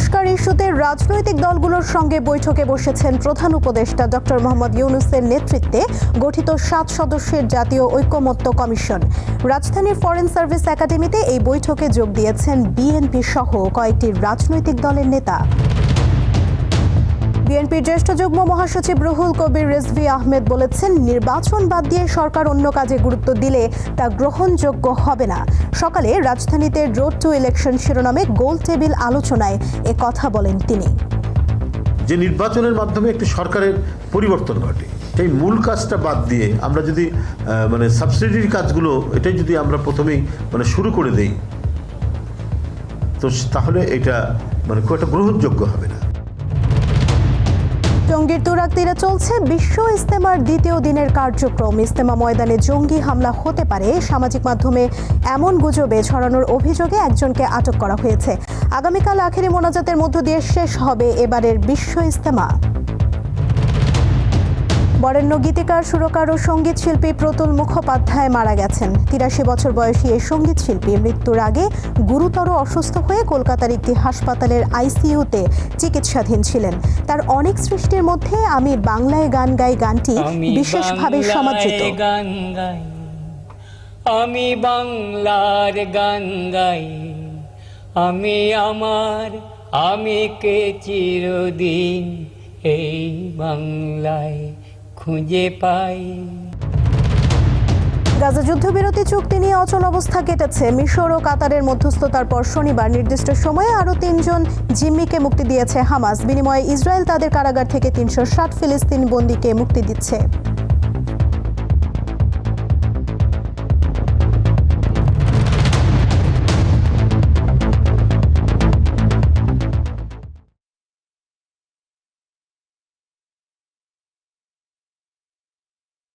সংস্কার ইস্যুতে রাজনৈতিক দলগুলোর সঙ্গে বৈঠকে বসেছেন প্রধান উপদেষ্টা ডক্টর মোহাম্মদ ইউনুসের নেতৃত্বে গঠিত সাত সদস্যের জাতীয় ঐক্যমত্য কমিশন। রাজধানীর ফরেন সার্ভিস একাডেমিতে এই বৈঠকে যোগ দিয়েছেন বিএনপি সহ কয়েকটি রাজনৈতিক দলের নেতা। বিএনপির জ্যেষ্ঠ যুগ্ম মহাসচিব রুহুল কবির রেজভি আহমেদ বলেছেন, নির্বাচন বাদ দিয়ে সরকার অন্য কাজে গুরুত্ব দিলে তা গ্রহণযোগ্য হবে না। সকালে রাজধানীতে রোড টু ইলেকশন শিরোনামে গোল টেবিল আলোচনায় এ কথা বলেন তিনি। যে নির্বাচনের মাধ্যমে একটি সরকারের পরিবর্তন ঘটে, সেই মূল কাজটা বাদ দিয়ে আমরা যদি মানে সাবসিডির কাজগুলো, এটাই যদি আমরা প্রথমেই মানে শুরু করে দেই, তো তাহলে এটা মানে খুব একটা গ্রহণযোগ্য হবে না। টঙ্গীর তুরাক তীরে চলছে বিশ্ব ইস্তেমার দ্বিতীয় দিনের কার্যক্রম। ইস্তেমা ময়দানে জঙ্গি হামলা হতে পারে। সামাজিক মাধ্যমে এমন গুজবে ছড়ানোর অভিযোগে একজনকে আটক করা হয়েছে। আগামীকাল আখেরি মোনাজাতের মধ্য দিয়ে শেষ হবে এবারের বিশ্ব ইস্তেমা। বরেণ্য গীতিকার সুরকার ও সংগীত শিল্পী প্রতুল মুখোপাধ্যায় মারা গেছেন। তিরাশি বছর বয়সী এই সংগীত শিল্পী মৃত্যুর আগে গুরুতর অসুস্থ হয়ে কলকাতার একটি হাসপাতালের আইসিইউতে চিকিৎসাধীন ছিলেন। তার অনেক সৃষ্টির মধ্যে আমি বাংলায় গান গাই গানটি বিশেষভাবে সমাদৃত আমি বাংলার গান গাই আমি আমার আমি কে চিরদিন এই বাংলায় খুঁজে পাই। গাজা যুদ্ধবিরতি চুক্তি নিয়ে অচল অবস্থা কেটেছে মিশর ও কাতারের মধ্যস্থতার পর শনিবার নির্দিষ্ট সময়ে আরও তিনজন জিম্মিকে মুক্তি দিয়েছে হামাস। বিনিময়ে ইসরায়েল তাদের কারাগার থেকে তিনশো ষাট ফিলিস্তিন বন্দীকে মুক্তি দিচ্ছে।